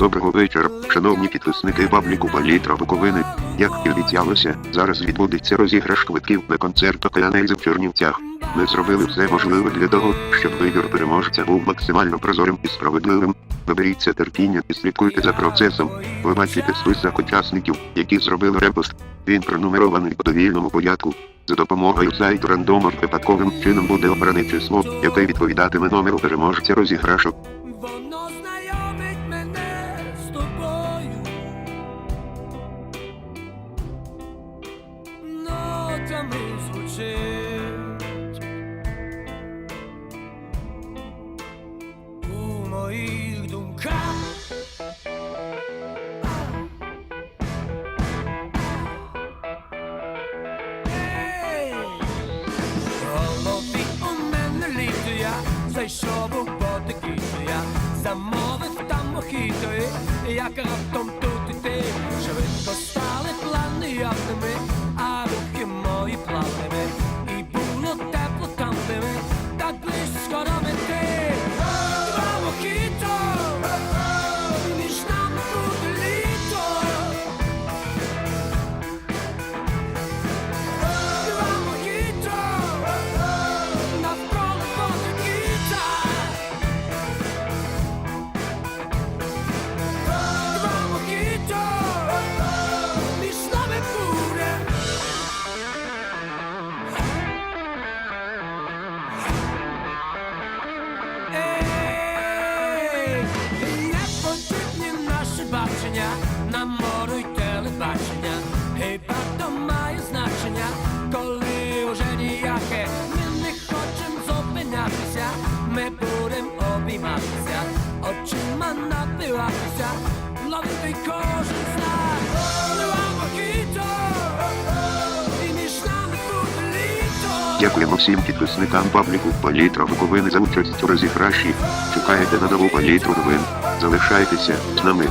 Доброго вечора, шановні підписники пабліку Палітра Буковини. Як і обіцялося, зараз відбудеться розіграш квитків на концерт Океанельзи в Чернівцях. Ми зробили все можливе для того, щоб вибір переможця був максимально прозорим і справедливим. Наберіться терпіння і слідкуйте за процесом. Ви бачите список учасників, які зробили репост. Він пронумерований у довільному порядку. За допомогою сайту рандомом випадковим чином буде обране число, яке відповідатиме номеру переможця розіграшу. Нотами звучить у моїх думках. Голові у мене літо я зайшов у ботики я замовив там мохіто як раптом тут і ти швидко бачення на море й телебачення. Хіба то має значення, коли уже ніяке ми не хочем зупинятися, ми будем обійматися, очима напиватися, ловити кожен знак. Літо. Дякуємо всім підписникам пабліку Палітра Буковини за участь у розіграші. Чекайте на нову палітру новин. Залишайтеся з нами.